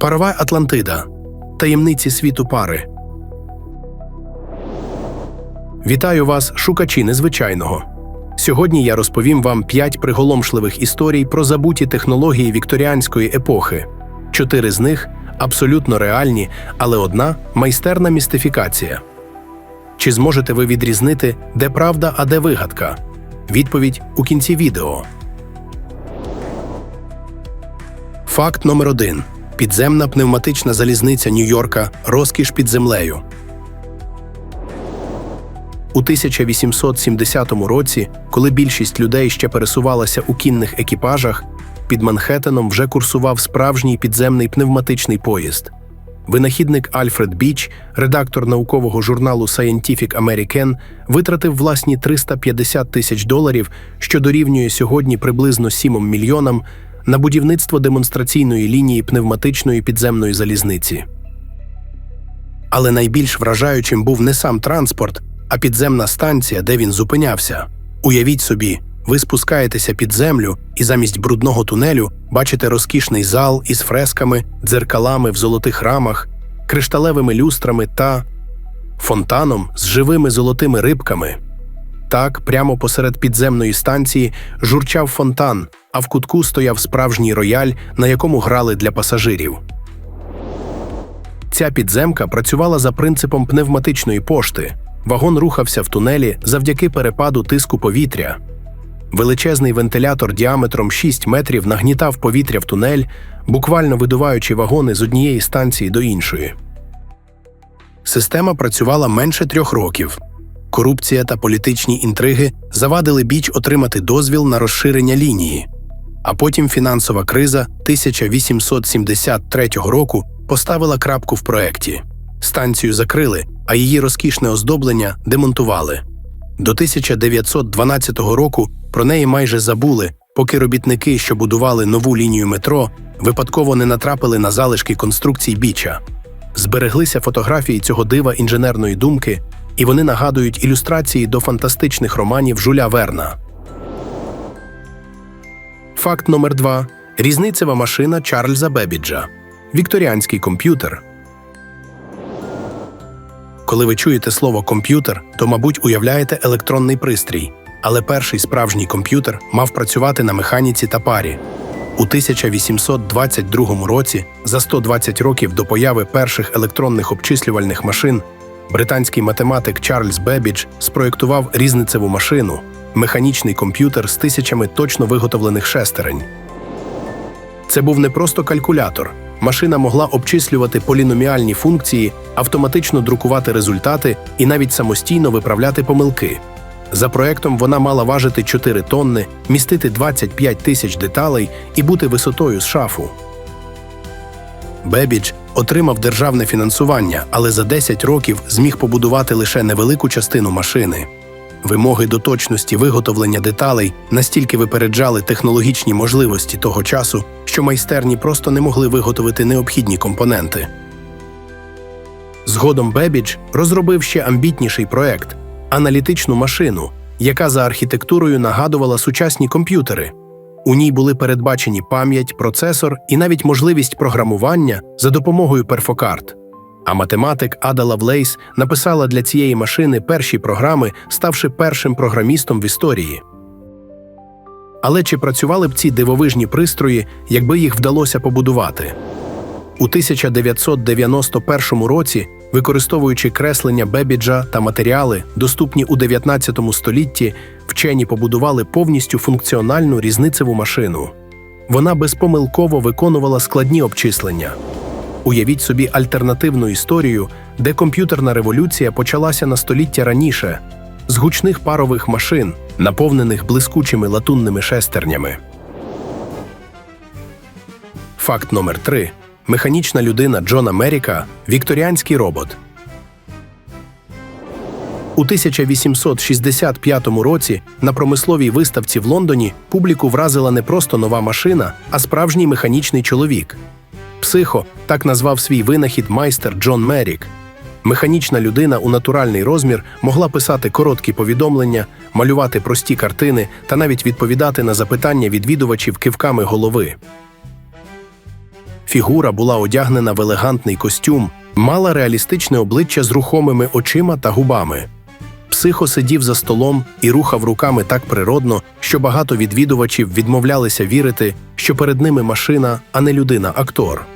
Парова Атлантида. Таємниці світу пари. Вітаю вас, шукачі незвичайного. Сьогодні я розповім вам п'ять приголомшливих історій про забуті технології вікторіанської епохи. Чотири з них абсолютно реальні, але одна майстерна містифікація. Чи зможете ви відрізнити, де правда, а де вигадка? Відповідь у кінці відео. Факт номер один: підземна пневматична залізниця Нью-Йорка розкіш під землею. У 1870 році, коли більшість людей ще пересувалася у кінних екіпажах, під Манхеттеном вже курсував справжній підземний пневматичний поїзд. Винахідник Альфред Біч, редактор наукового журналу Scientific American, витратив власні 350 тисяч доларів, що дорівнює сьогодні приблизно 7 мільйонам, на будівництво демонстраційної лінії пневматичної підземної залізниці. Але найбільш вражаючим був не сам транспорт, а підземна станція, де він зупинявся. Уявіть собі, ви спускаєтеся під землю і замість брудного тунелю бачите розкішний зал із фресками, дзеркалами в золотих рамах, кришталевими люстрами та фонтаном з живими золотими рибками. Так, прямо посеред підземної станції журчав фонтан, а в кутку стояв справжній рояль, на якому грали для пасажирів. Ця підземка працювала за принципом пневматичної пошти. Вагон рухався в тунелі завдяки перепаду тиску повітря. Величезний вентилятор діаметром 6 метрів нагнітав повітря в тунель, буквально видуваючи вагони з однієї станції до іншої. Система працювала менше трьох років. Корупція та політичні інтриги завадили біч отримати дозвіл на розширення лінії. А потім фінансова криза 1873 року поставила крапку в проекті. Станцію закрили, а її розкішне оздоблення демонтували. До 1912 року про неї майже забули, поки робітники, що будували нову лінію метро, випадково не натрапили на залишки конструкцій біча. Збереглися фотографії цього дива інженерної думки, і вони нагадують ілюстрації до фантастичних романів Жуля Верна. Факт номер 2 різницева машина Чарльза Бебіджа. Вікторіанський комп'ютер. Коли ви чуєте слово комп'ютер, то, мабуть, уявляєте електронний пристрій. Але перший справжній комп'ютер мав працювати на механіці та парі. У 1822 році, за 120 років до появи перших електронних обчислювальних машин, британський математик Чарльз Бебідж спроєктував різницеву машину механічний комп'ютер з тисячами точно виготовлених шестерень. Це був не просто калькулятор. Машина могла обчислювати поліноміальні функції, автоматично друкувати результати і навіть самостійно виправляти помилки. За проектом вона мала важити 4 тонни, містити 25 тисяч деталей і бути висотою з шафу. Бебідж отримав державне фінансування, але за 10 років зміг побудувати лише невелику частину машини. Вимоги до точності виготовлення деталей настільки випереджали технологічні можливості того часу, що майстерні просто не могли виготовити необхідні компоненти. Згодом Бебідж розробив ще амбітніший проект аналітичну машину, яка за архітектурою нагадувала сучасні комп'ютери. У ній були передбачені пам'ять, процесор і навіть можливість програмування за допомогою перфокарт. А математик Ада Лавлейс написала для цієї машини перші програми, ставши першим програмістом в історії. Але чи працювали б ці дивовижні пристрої, якби їх вдалося побудувати? У 1991 році, використовуючи креслення Бебіджа та матеріали, доступні у 19 столітті, вчені побудували повністю функціональну різницеву машину. Вона безпомилково виконувала складні обчислення. Уявіть собі альтернативну історію, де комп'ютерна революція почалася на століття раніше з гучних парових машин, наповнених блискучими латунними шестернями. Факт номер 3 Механічна людина Джона Меріка Вікторіанський робот. У 1865 році на промисловій виставці в Лондоні публіку вразила не просто нова машина, а справжній механічний чоловік. Психо так назвав свій винахід майстер Джон Мерік. Механічна людина у натуральний розмір могла писати короткі повідомлення, малювати прості картини та навіть відповідати на запитання відвідувачів кивками голови. Фігура була одягнена в елегантний костюм, мала реалістичне обличчя з рухомими очима та губами. Психо сидів за столом і рухав руками так природно, що багато відвідувачів відмовлялися вірити, що перед ними машина, а не людина-актор.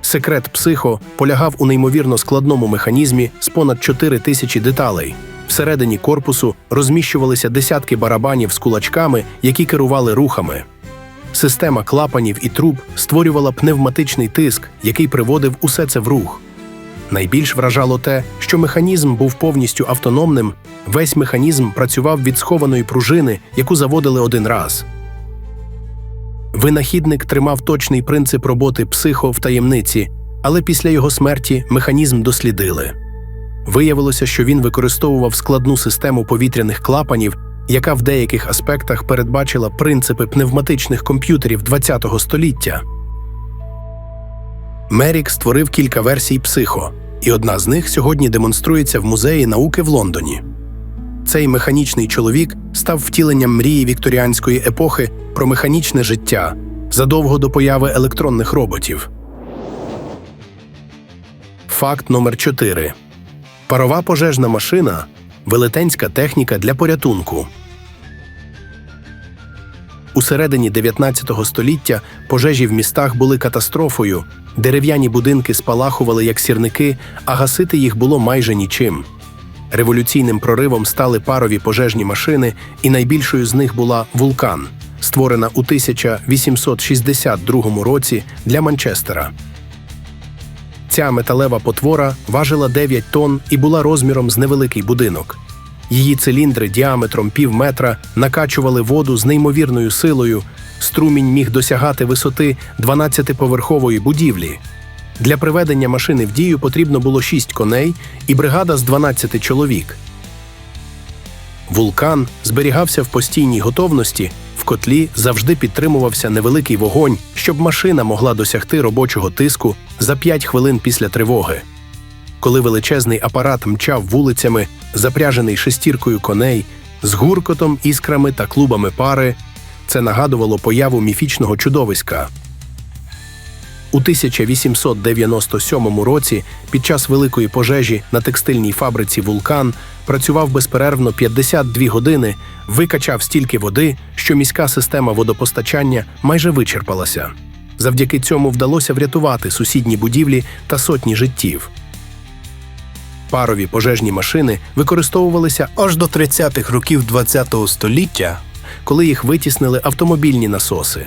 Секрет психо полягав у неймовірно складному механізмі з понад 4 тисячі деталей. Всередині корпусу розміщувалися десятки барабанів з кулачками, які керували рухами. Система клапанів і труб створювала пневматичний тиск, який приводив усе це в рух. Найбільш вражало те, що механізм був повністю автономним, весь механізм працював від схованої пружини, яку заводили один раз. Винахідник тримав точний принцип роботи психо в таємниці, але після його смерті механізм дослідили. Виявилося, що він використовував складну систему повітряних клапанів, яка в деяких аспектах передбачила принципи пневматичних комп'ютерів ХХ століття. Мерік створив кілька версій психо, і одна з них сьогодні демонструється в музеї науки в Лондоні. Цей механічний чоловік став втіленням мрії вікторіанської епохи про механічне життя задовго до появи електронних роботів. Факт номер 4 Парова пожежна машина велетенська техніка для порятунку. У середині 19 століття пожежі в містах були катастрофою, дерев'яні будинки спалахували як сірники, а гасити їх було майже нічим. Революційним проривом стали парові пожежні машини, і найбільшою з них була вулкан, створена у 1862 році для Манчестера. Ця металева потвора важила 9 тонн і була розміром з невеликий будинок. Її циліндри діаметром пів метра накачували воду з неймовірною силою. Струмінь міг досягати висоти 12-поверхової будівлі. Для приведення машини в дію потрібно було 6 коней і бригада з 12 чоловік. Вулкан зберігався в постійній готовності. Котлі завжди підтримувався невеликий вогонь, щоб машина могла досягти робочого тиску за 5 хвилин після тривоги. Коли величезний апарат мчав вулицями, запряжений шестіркою коней, з гуркотом, іскрами та клубами пари, це нагадувало появу міфічного чудовиська. У 1897 році під час великої пожежі на текстильній фабриці Вулкан працював безперервно 52 години, викачав стільки води, що міська система водопостачання майже вичерпалася. Завдяки цьому вдалося врятувати сусідні будівлі та сотні життів. Парові пожежні машини використовувалися аж до 30-х років ХХ століття, коли їх витіснили автомобільні насоси.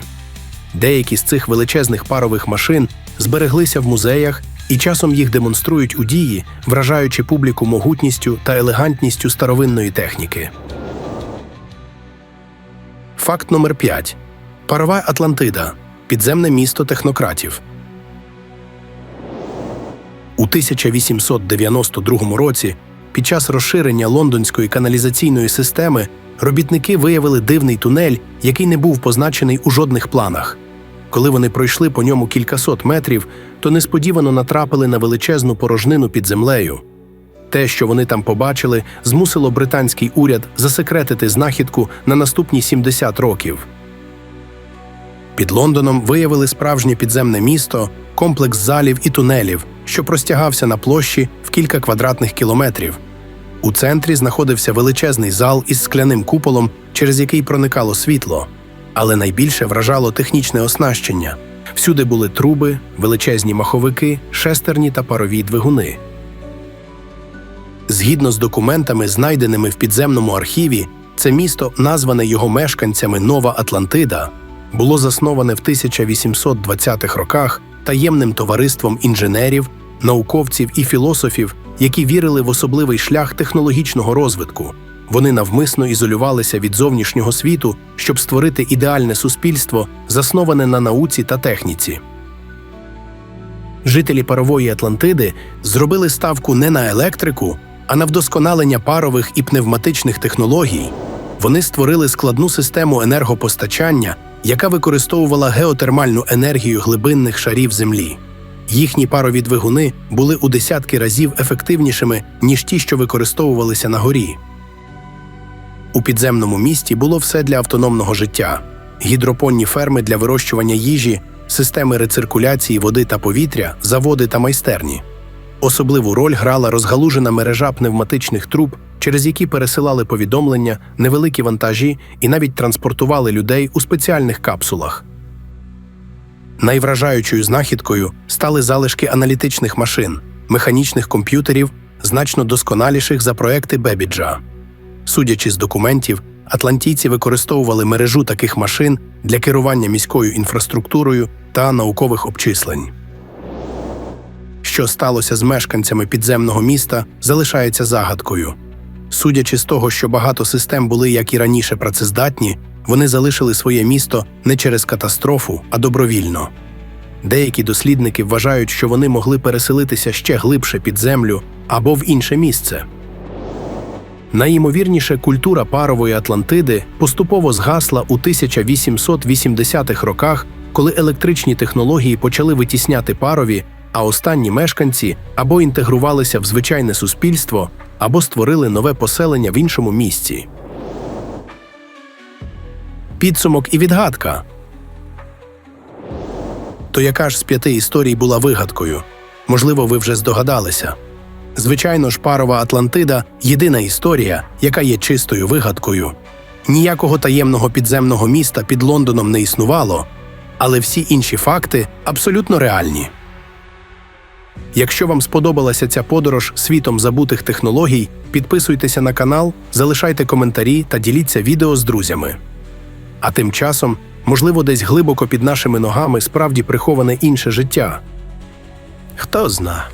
Деякі з цих величезних парових машин збереглися в музеях і часом їх демонструють у дії, вражаючи публіку могутністю та елегантністю старовинної техніки. Факт номер 5. Парова Атлантида підземне місто технократів. У 1892 році під час розширення лондонської каналізаційної системи робітники виявили дивний тунель, який не був позначений у жодних планах. Коли вони пройшли по ньому кількасот метрів, то несподівано натрапили на величезну порожнину під землею. Те, що вони там побачили, змусило британський уряд засекретити знахідку на наступні 70 років. Під Лондоном виявили справжнє підземне місто, комплекс залів і тунелів, що простягався на площі в кілька квадратних кілометрів. У центрі знаходився величезний зал із скляним куполом, через який проникало світло. Але найбільше вражало технічне оснащення. Всюди були труби, величезні маховики, шестерні та парові двигуни. Згідно з документами, знайденими в підземному архіві, це місто, назване його мешканцями Нова Атлантида, було засноване в 1820-х роках таємним товариством інженерів, науковців і філософів, які вірили в особливий шлях технологічного розвитку. Вони навмисно ізолювалися від зовнішнього світу, щоб створити ідеальне суспільство, засноване на науці та техніці. Жителі парової Атлантиди зробили ставку не на електрику, а на вдосконалення парових і пневматичних технологій. Вони створили складну систему енергопостачання, яка використовувала геотермальну енергію глибинних шарів Землі. Їхні парові двигуни були у десятки разів ефективнішими, ніж ті, що використовувалися на горі. У підземному місті було все для автономного життя: гідропонні ферми для вирощування їжі, системи рециркуляції води та повітря, заводи та майстерні. Особливу роль грала розгалужена мережа пневматичних труб, через які пересилали повідомлення, невеликі вантажі і навіть транспортували людей у спеціальних капсулах. Найвражаючою знахідкою стали залишки аналітичних машин, механічних комп'ютерів, значно досконаліших за проекти Бебіджа. Судячи з документів, атлантійці використовували мережу таких машин для керування міською інфраструктурою та наукових обчислень. Що сталося з мешканцями підземного міста, залишається загадкою. Судячи з того, що багато систем були, як і раніше, працездатні, вони залишили своє місто не через катастрофу, а добровільно. Деякі дослідники вважають, що вони могли переселитися ще глибше під землю або в інше місце. Найімовірніше, культура парової Атлантиди поступово згасла у 1880-х роках, коли електричні технології почали витісняти парові, а останні мешканці або інтегрувалися в звичайне суспільство, або створили нове поселення в іншому місці. Підсумок і відгадка. То яка ж з п'яти історій була вигадкою? Можливо, ви вже здогадалися. Звичайно ж, парова Атлантида єдина історія, яка є чистою вигадкою. Ніякого таємного підземного міста під Лондоном не існувало, але всі інші факти абсолютно реальні. Якщо вам сподобалася ця подорож світом забутих технологій, підписуйтеся на канал, залишайте коментарі та діліться відео з друзями. А тим часом, можливо, десь глибоко під нашими ногами справді приховане інше життя. Хто зна.